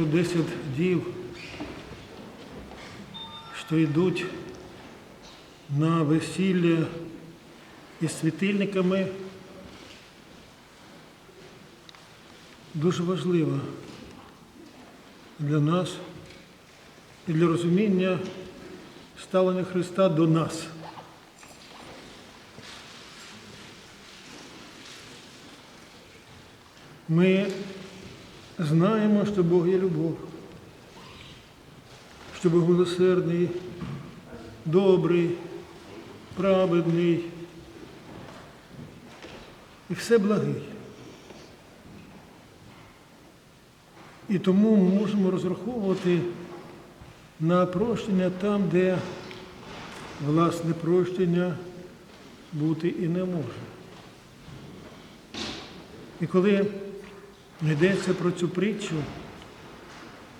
про 10 дів, що йдуть на весілля із світильниками, дуже важлива для нас і для розуміння ставлення Христа до нас. Ми знаємо, що Бог є любов, що Бог милосердний, добрий, праведний і все благий. І тому ми можемо розраховувати на прощення там, де власне прощення бути і не може. І коли йдеться про цю притчу,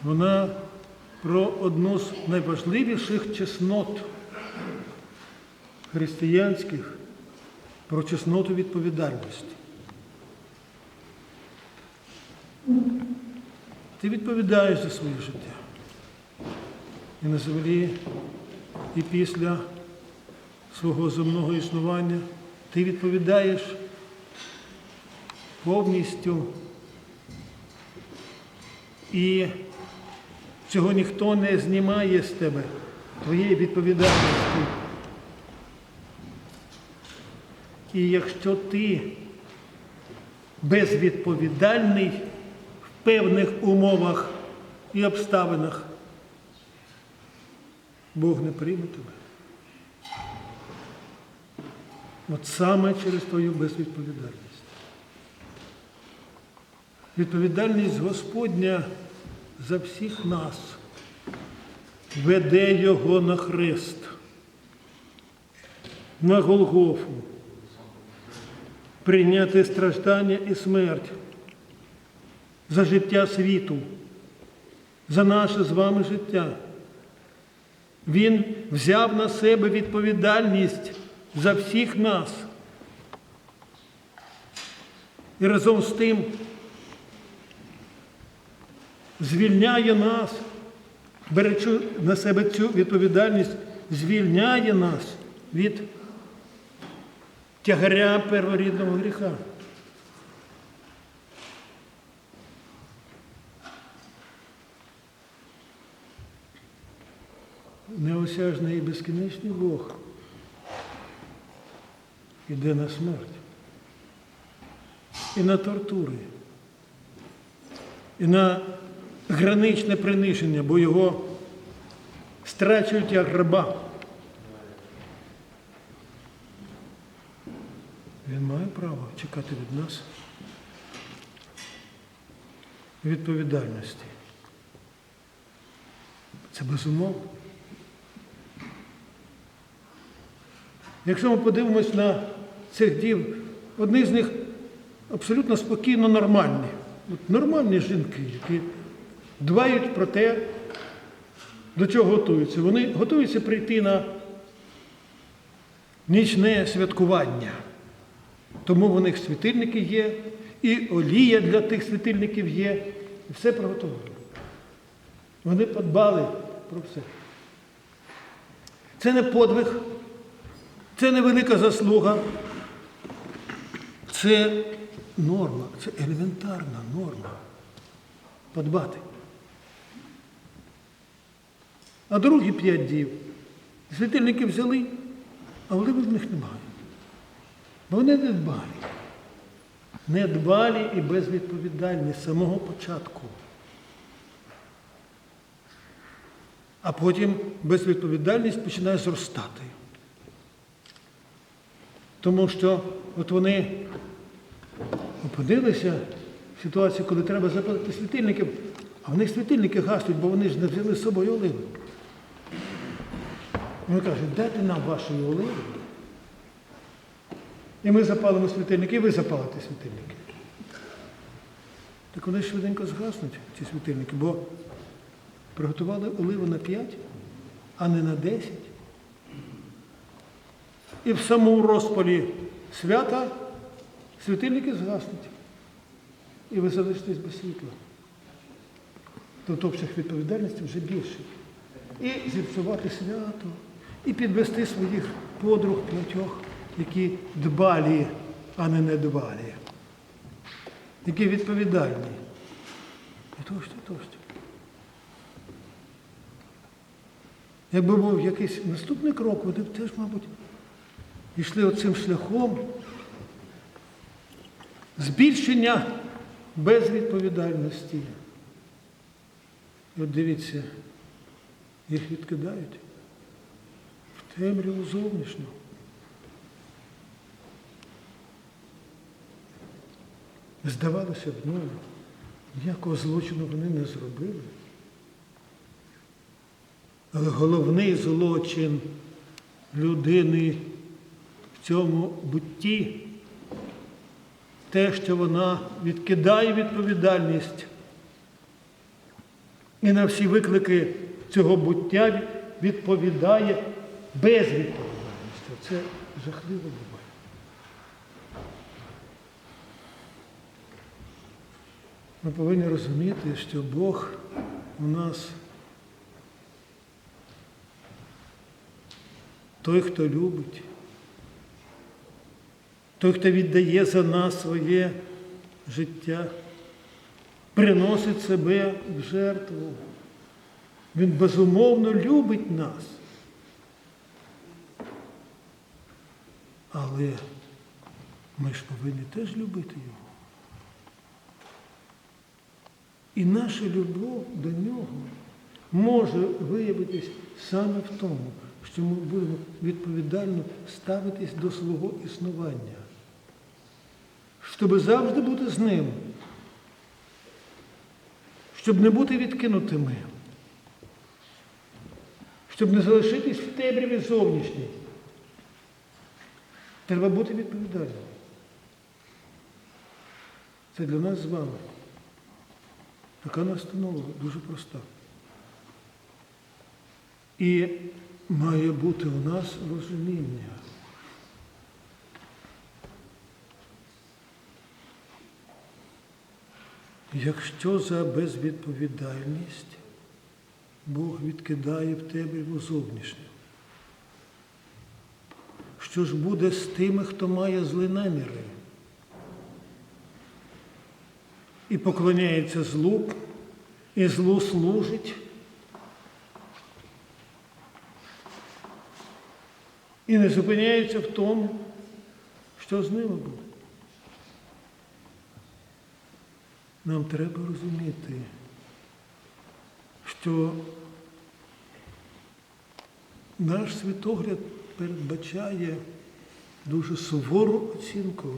вона про одну з найважливіших чеснот християнських, про чесноту відповідальності. Ти відповідаєш за своє життя. І на землі, і після свого земного існування ти відповідаєш повністю. І цього ніхто не знімає з тебе, твоєї відповідальності. І якщо ти безвідповідальний в певних умовах і обставинах, Бог не прийме тебе. От саме через твою безвідповідальність. Відповідальність Господня за всіх нас веде Його на хрест, на Голгофу, прийняти страждання і смерть за життя світу, за наше з вами життя. Він взяв на себе відповідальність за всіх нас. І разом з тим звільняє нас, беречи на себе цю відповідальність, звільняє нас від тягаря перворідного гріха. Неосяжний і безкінечний Бог іде на смерть і на тортури, і на граничне приниження, бо його страчують як раба. Він має право чекати від нас відповідальності. Це безумовно. Якщо ми подивимось на цих дів, одні з них абсолютно спокійно нормальні. От нормальні жінки, які дбають про те, до чого готуються. Вони готуються прийти на нічне святкування. Тому в них світильники є, і олія для тих світильників є, і все приготовлено. Вони подбали про все. Це не подвиг, це не велика заслуга. Це норма, це елементарна норма. Подбати. А другі п'ять дів світильники взяли, а оливи в них немає. Бо вони не дбалі. Не дбалі і безвідповідальні з самого початку. А потім безвідповідальність починає зростати. Тому що от вони опинилися в ситуації, коли треба запалити світильники, а в них світильники гаснуть, бо вони ж не взяли з собою оливи. Вони кажуть, дайте нам вашої оливи. І ми запалимо світильники, і ви запалите світильники. Так вони швиденько згаснуть, ці світильники, бо приготували оливу на 5, а не на 10. І в самому розпалі свята світильники згаснуть. І ви залишитесь без світла. тут обсяг відповідальності вже більший. І зіпсувати свято, і підвести своїх подруг п'ятьох, які дбалі, а не недбалі, які відповідальні. І тощо, тощо. Якби був якийсь наступний крок, вони б теж, мабуть, йшли оцим шляхом збільшення безвідповідальності. І от дивіться, їх відкидають темряву зовнішню. Здавалося б, ну, ніякого злочину вони не зробили. Але головний злочин людини в цьому бутті те, що вона відкидає відповідальність і на всі виклики цього буття відповідає безвідповідальністю. Це жахливо буває. Ми повинні розуміти, що Бог у нас той, хто любить, той, хто віддає за нас своє життя, приносить себе в жертву. Він безумовно любить нас. Але ми ж повинні теж любити його. І наша любов до нього може виявитись саме в тому, що ми будемо відповідально ставитись до свого існування, щоб завжди бути з ним, щоб не бути відкинутими, щоб не залишитись в темряві зовнішній. Треба бути відповідальним. Це для нас з вами. Така настанова дуже проста. І має бути у нас розуміння. Якщо за безвідповідальність Бог відкидає в тебе в зовнішнє, що ж буде з тими, хто має злі наміри і поклоняється злу, і злу служить? І не зупиняється в тому, що з ними буде. Нам треба розуміти, що наш світогляд передбачає дуже сувору оцінку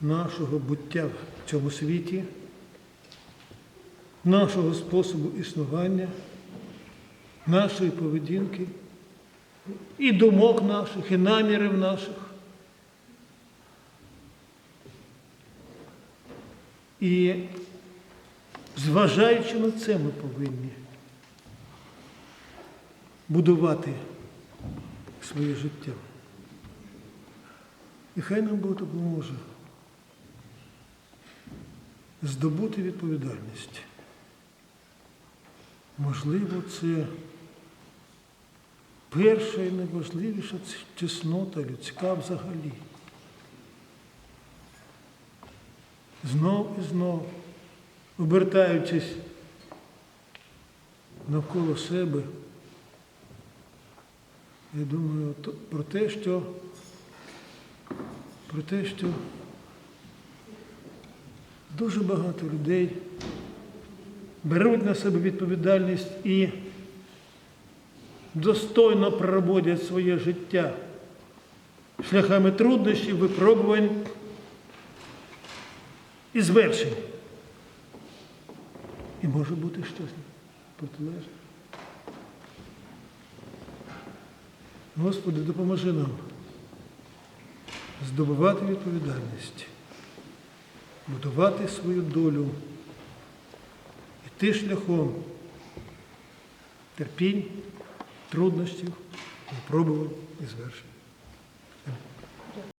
нашого буття в цьому світі, нашого способу існування, нашої поведінки і думок наших, і намірів наших. І зважаючи на це, ми повинні будувати своє життя. І хай нам Бог допоможе здобути відповідальність. Можливо, це перша і найважливіша чеснота людська взагалі. Знов і знов, обертаючись навколо себе, я думаю про те, що про те, що дуже багато людей беруть на себе відповідальність і достойно проводять своє життя шляхами труднощів, випробувань і звершень. І може бути щось протилежне. Господи, допоможи нам здобувати відповідальність, будувати свою долю, йти шляхом терпінь, труднощів, випробувань і звершень.